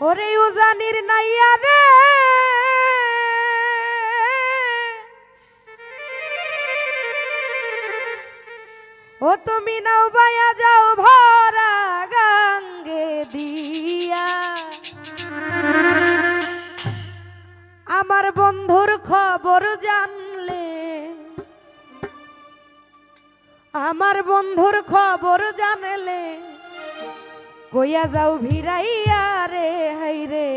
ওরে উজানির নাইয়া রে। ও তুমি নাও বায়া যাও ভরা গাঙ্গে দিয়া। আমার বন্ধুর খবর জানলে, আমার বন্ধুর খবর জানলে কইয়া যাও ভিড়াইয়া রে, হাই রে।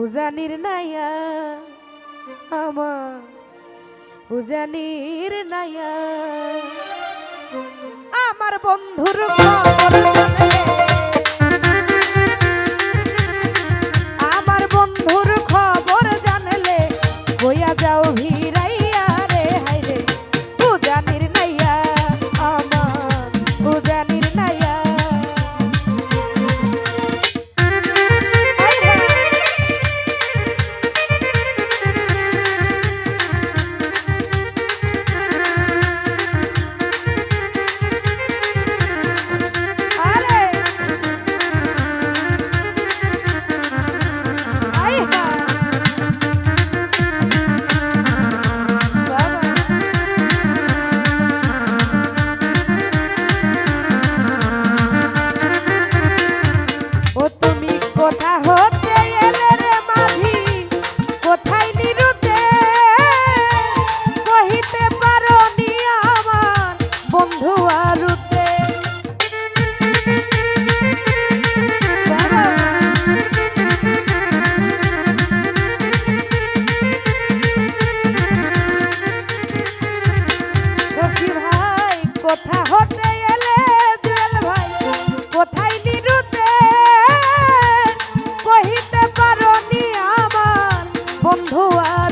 উজানির নাইয়া আমা উজানির নাইয়া। আমার বন্ধুর আমার বন্ধুর খবর জানলে, কইয়া যাও ভিড়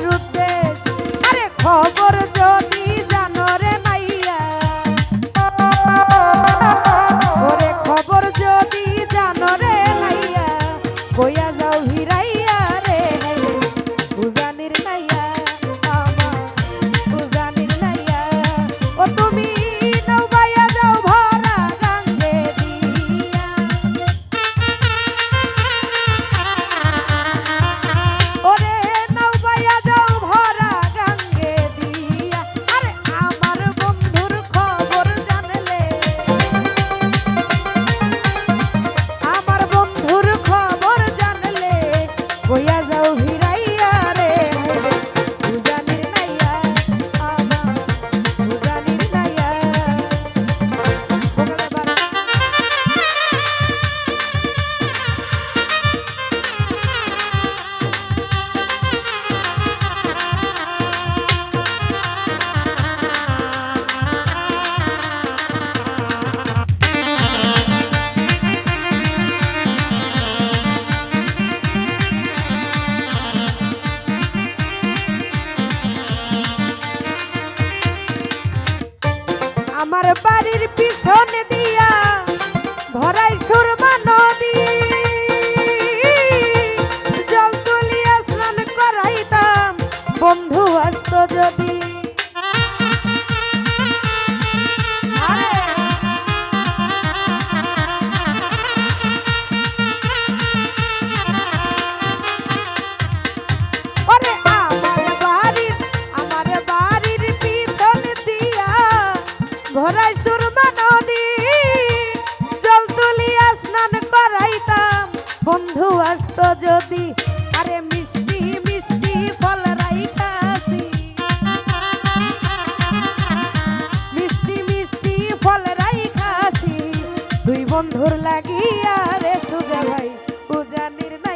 উদ্দেশ আরে খবর আমার বাড়ির কাছি আরে মিষ্টি মিষ্টি ফল রাই কাছি মিষ্টি মিষ্টি ফল রাই কাছি দুই বন্ধুর লাগিয়া রে সুজা ভাই, পূজা নির্ণয়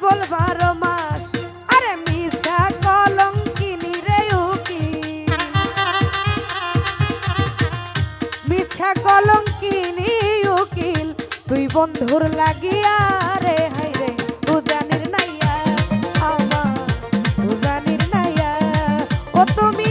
কেবল বারো মাস। আরে মিছা কলঙ্কিনি রে উকি। মিছা কলঙ্কিনি উকিল, তুই বন্ধুর লাগিয়া রে হাই রে, উজানির নাইয়া আমার উজানির নাইয়া। ও তুমি